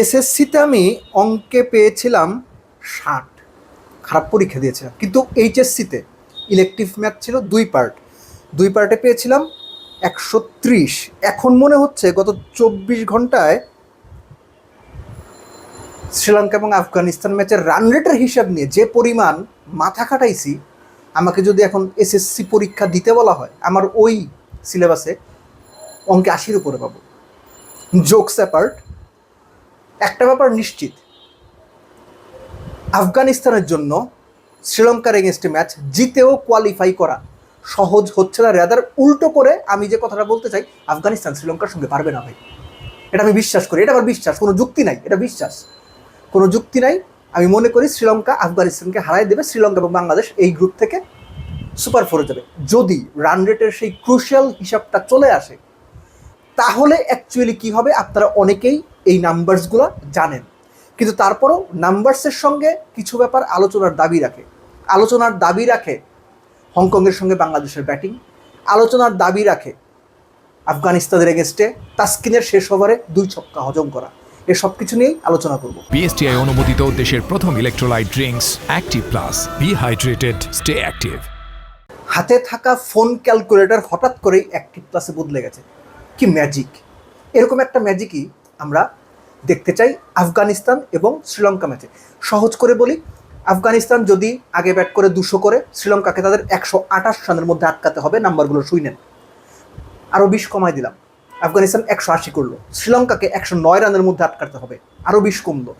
এসএসসিতে আমি অঙ্কে পেয়েছিলাম ষাট। খারাপ পরীক্ষা দিয়েছিলাম। কিন্তু এইচএসসিতে ইলেকটিভ ম্যাথ ছিল দুই পার্ট দুই পার্টে পেয়েছিলাম একশো ত্রিশ। এখন মনে হচ্ছে গত চব্বিশ ঘন্টায় শ্রীলঙ্কা এবং আফগানিস্তান ম্যাচের রান রেটের হিসাব নিয়ে যে পরিমাণ মাথা খাটাইছি, আমাকে যদি এখন এসএসসি পরীক্ষা দিতে বলা হয়, আমার ওই সিলেবাসে অঙ্কে আশির উপরে পাবো। জোকস অ্যাপার্ট একটা ব্যাপার নিশ্চিত। আফগানিস্তানের জন্য শ্রীলঙ্কার এগেনস্টে ম্যাচ জিতেও কোয়ালিফাই করা সহজ হচ্ছে না। রেদার উল্টো করে আমি যে কথাটা বলতে চাই, আফগানিস্তান শ্রীলঙ্কার সঙ্গে পারবে না ভাই। এটা আমি বিশ্বাস করি। এটা আমার বিশ্বাস, কোনো যুক্তি নাই, এটা বিশ্বাস। কোনো যুক্তি নাই। আমি মনে করি শ্রীলঙ্কা আফগানিস্তানকে হারাই দেবে, শ্রীলঙ্কা এবং বাংলাদেশ এই গ্রুপ থেকে সুপার ফোরে যাবে। যদি রান রেটের সেই ক্রুশিয়াল হিসাবটা চলে আসে তাহলে অ্যাকচুয়ালি কি হবে? আপনারা অনেকেই এই নাম্বারসগুলো জানেন। কিন্তু তারপরও নাম্বারসের সঙ্গে কিছু ব্যাপার আলোচনার দাবি রাখে। আলোচনার দাবি রাখে হংকংয়ের সঙ্গে বাংলাদেশের ব্যাটিং আলোচনার দাবি রাখে আফগানিস্তানের এগেনস্টে তাস্কিনের শেষ ওভারে দুই ছক্কা হজম করা। এ সব কিছু নিয়েই আলোচনা করব। বিএসটিআই অনুমোদিত দেশের প্রথম electrolyte drinks active plus B hydrated stay active হাতে থাকা ফোন ক্যালকুলেটর হঠাৎ করেই অ্যাক্টিভ প্লাসে বদলে গেছে। কি ম্যাজিক এরকম একটা ম্যাজিকই আমরা দেখতে চাই আফগানিস্তান এবং শ্রীলঙ্কা ম্যাচে সহজ করে বলি, আফগানিস্তান যদি আগে ব্যাট করে দুশো করে, শ্রীলঙ্কাকে তাদের একশো আঠাশ রানের মধ্যে আটকাতে হবে, নাম্বারগুলো শুই নেন। আরও বিশ কমায় দিলাম। আফগানিস্তান একশো আশি করল, শ্রীলঙ্কাকে একশো নয় রানের মধ্যে আটকাতে হবে আরও বিশ কমলো,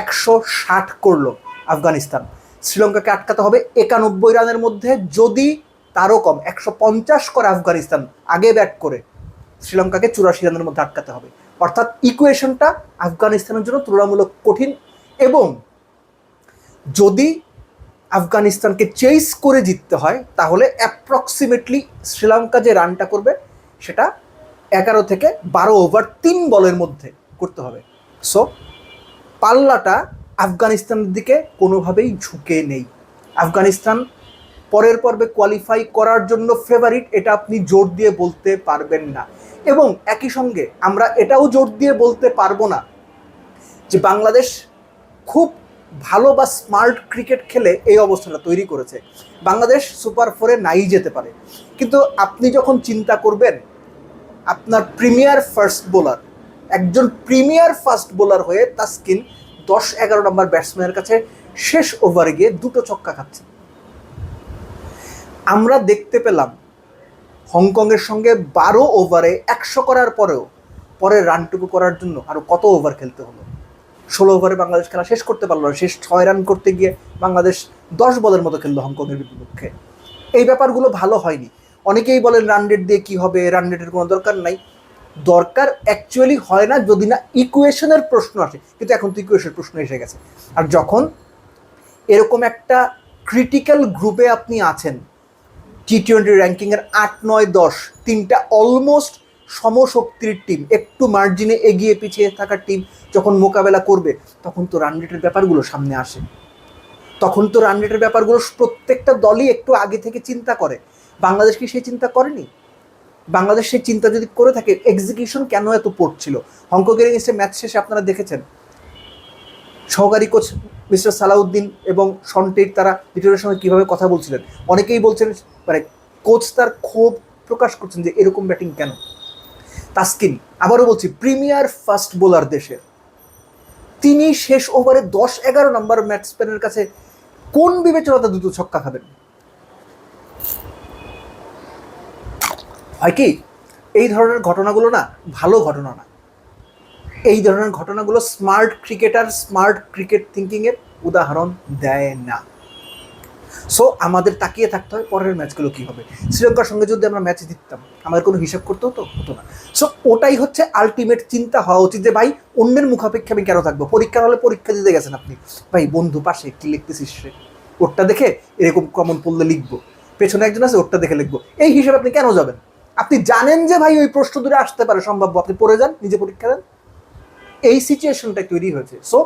একশো ষাট করল আফগানিস্তান। শ্রীলঙ্কাকে আটকাতে হবে একানব্বই রানের মধ্যে, যদি তারও কম, একশো পঞ্চাশ করে আফগানিস্তান আগে ব্যাট করে শ্রীলঙ্কাকে চুরাশি রানের মধ্যে আটকাতে হবে। অর্থাৎ ইকুয়েশনটা আফগানিস্তানের জন্য তুলনামূলক কঠিন এবং যদি আফগানিস্তানকে চেস করে জিততে হয়, তাহলে অ্যাপ্রক্সিমেটলি শ্রীলঙ্কা যে রানটা করবে, সেটা এগারো থেকে বারো ওভার তিন বলের মধ্যে করতে হবে। সো পাল্লাটা আফগানিস্তানের দিকে কোনোভাবেই ঝুঁকে নেই। আফগানিস্তান পরের পর্বে কোয়ালিফাই করার জন্য ফেভারিট এটা আপনি জোর দিয়ে বলতে পারবেন না। এবং একই সঙ্গে আমরা এটাও জোর দিয়ে বলতে পারব না যে বাংলাদেশ খুব ভালো বা স্মার্ট ক্রিকেট খেলে এই অবস্থাটা তৈরি করেছে। বাংলাদেশ সুপার ফোরে নাই যেতে পারে। কিন্তু আপনি যখন চিন্তা করবেন, আপনার প্রিমিয়ার ফার্স্ট বোলার, একজন প্রিমিয়ার ফার্স্ট বোলার হয়ে তাস্কিন দশ এগারো নম্বর ব্যাটসম্যানের কাছে শেষ ওভারে গিয়ে দুটো ছক্কা খাচ্ছে। আমরা দেখতে পেলাম হংকংয়ের সঙ্গে বারো ওভারে একশো করার পরেও পরের রানটুকু করার জন্য আরও কত ওভার খেলতে হলো? ষোলো ওভারে বাংলাদেশ খেলা শেষ করতে পারল না, শেষ ছয় রান করতে গিয়ে বাংলাদেশ দশ বলের মতো খেললো হংকংয়ের বিপক্ষে। এই ব্যাপারগুলো ভালো হয়নি। অনেকেই বলেন রান রেট দিয়ে কী হবে রান রেটের কোনো দরকার নাই। দরকার অ্যাকচুয়ালি হয় না, যদি না ইকুয়েশনের প্রশ্ন আসে। কিন্তু এখন তো ইকুয়েশনের প্রশ্ন এসে গেছে। আর যখন এরকম একটা ক্রিটিক্যাল গ্রুপে আপনি আছেন টি টোয়েন্টি র্যাঙ্কিংয়ের আট, নয়, দশ, তিনটা অলমোস্ট সমশক্তির টিম একটু মার্জিনে এগিয়ে পিছিয়ে থাকা টিম যখন মোকাবেলা করবে, তখন তো রান রেটের ব্যাপারগুলো সামনে আসে। তখন তো রান রেটের ব্যাপারগুলো প্রত্যেকটা দলই একটু আগে থেকে চিন্তা করে। বাংলাদেশ কি সেই চিন্তা করেনি? বাংলাদেশ সেই চিন্তা যদি করে থাকে এক্সিকিউশন কেন এত পড়ছিল? হংকংয়ের এগেনস্টে ম্যাচ শেষে আপনারা দেখেছেন, সহকারী কোচ মিস্টার সালাউদ্দিন এবং সন্টেক তারা দ্বিতীয় সঙ্গে কীভাবে কথা বলছিলেন? অনেকেই বলছেন মানে কোচ তার ক্ষোভ প্রকাশ করছেন যে এরকম ব্যাটিং কেন? তাস্কিন, আবারও বলছি, প্রিমিয়ার ফার্স্ট বোলার দেশের। তিনি শেষ ওভারে দশ এগারো নম্বর ব্যাটসম্যানের কাছে কোন বিবেচনাতে দুটো ছক্কা খাবেন? হয় কি, এই ধরনের ঘটনাগুলো না, ভালো ঘটনা না। এই ধরনের ঘটনাগুলো স্মার্ট ক্রিকেটার স্মার্ট ক্রিকেট থিঙ্কিংয়ের উদাহরণ দেয় না। সো আমাদের তাকিয়ে থাকতে হয় পরের ম্যাচগুলো কী হবে। শ্রীলঙ্কার সঙ্গে যদি আমরা ম্যাচ জিততাম, আমাদের কোনো হিসাব করতে হতো হতো না। সো ওটাই হচ্ছে আলটিমেট চিন্তা হওয়া উচিত যে, ভাই, অন্যের মুখাপেক্ষে আমি কেন থাকব? পরীক্ষার হলে পরীক্ষা দিতে গেছেন আপনি। ভাই, বন্ধু, পাশে, কি লিখতেছিস রে? ওরটা দেখে এরকম কমন পড়লে লিখব। পেছনে একজন আছে, ওরটা দেখে লিখব। এই হিসেবে আপনি কেন যাবেন? আপনি জানেন যে, ভাই, ওই প্রশ্ন দূরে আসতে পারে, সম্ভাব্য। আপনি পড়ে যান, নিজে পরীক্ষা দেন। এই সিচুয়েশনটা তৈরি হয়েছে। সো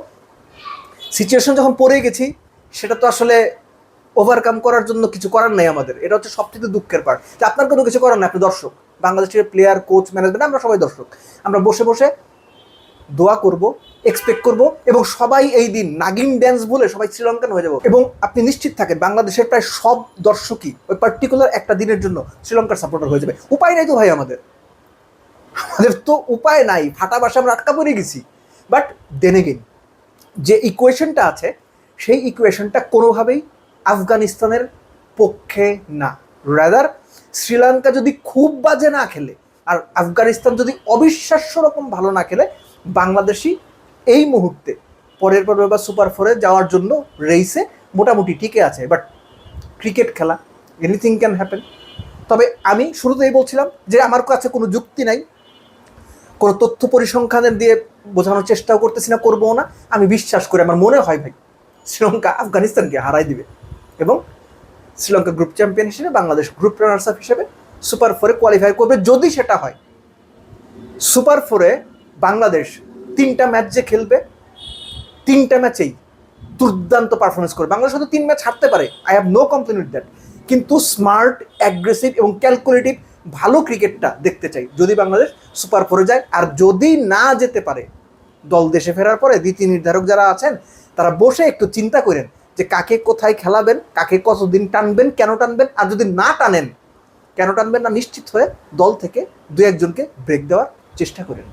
সিচুয়েশন যখন পড়ে গেছি, সেটা তো আসলে ওভারকাম করার জন্য কিছু করার নাই আমাদের। এটা হচ্ছে সবচেয়ে দুঃখের পার্ট যে আপনার কোনো কিছু করার নাই, আপনি দর্শক। বাংলাদেশের প্লেয়ার কোচ ম্যানেজমেন্ট আমরা সবাই দর্শক। আমরা বসে বসে দোয়া করব এক্সপেক্ট করব, এবং সবাই এই দিন নাগিন ড্যান্স বলে সবাই শ্রীলঙ্কান হয়ে যাব। এবং আপনি নিশ্চিত থাকেন, বাংলাদেশের প্রায় সব দর্শকই ওই পার্টিকুলার একটা দিনের জন্য শ্রীলঙ্কার সাপোর্টার হয়ে যাবে। উপায় নাই তো ভাই আমাদের। আমাদের তো উপায় নাই ফাটা বাসা আমরা আটকা পড়ে গেছি। বাট দেন এগেন যে ইকুয়েশনটা আছে, সেই ইকুয়েশনটা কোনোভাবেই আফগানিস্তানের পক্ষে না। রাদার শ্রীলঙ্কা যদি খুব বাজে না খেলে, আর আফগানিস্তান যদি অবিশ্বাস্য রকম ভালো না খেলে বাংলাদেশি এই মুহূর্তে পরের পর্বে বা সুপার ফোরে যাওয়ার জন্য রেইসে মোটামুটি টিকে আছে। বাট ক্রিকেট খেলা এনিথিং ক্যান হ্যাপেন তবে আমি শুরুতেই বলছিলাম যে আমার কাছে কোনো যুক্তি নাই। কোনো তথ্য পরিসংখ্যানের দিয়ে বোঝানোর চেষ্টাও করতেছি না, করব না। আমি বিশ্বাস করি, আমার মনে হয় ভাই, শ্রীলঙ্কা আফগানিস্তানকে হারাই দিবে। এবং শ্রীলঙ্কা গ্রুপ চ্যাম্পিয়ন হিসেবে, বাংলাদেশ গ্রুপ রানার্স আপ হিসেবে সুপার ফোরে কোয়ালিফাই করবে। যদি সেটা হয় সুপার ফোরে বাংলাদেশ তিনটা ম্যাচ যে খেলবে, তিনটা ম্যাচেই দুর্দান্ত পারফরমেন্স করে বাংলাদেশ হয়তো তিন ম্যাচ হারতে পারে I have no complain with that কিন্তু স্মার্ট অ্যাগ্রেসিভ এবং ক্যালকুলেটিভ ভালো ক্রিকেটটা দেখতে চাই। যদি বাংলাদেশ সুপার ফোরে যায়, আর যদি না যেতে পারে, দল দেশে ফেরার পরে দ্বিতীয় নির্ধারক যারা আছেন, তারা বসে একটু চিন্তা করেন যে কাকে কোথায় খেলাবেন, কাকে কতদিন টানবেন, কেন টানবেন, আর যদি না টানেন, কেন টানবেন না, নিশ্চিত হয়ে দল থেকে দু একজনকে ব্রেক দেওয়ার চেষ্টা করেন।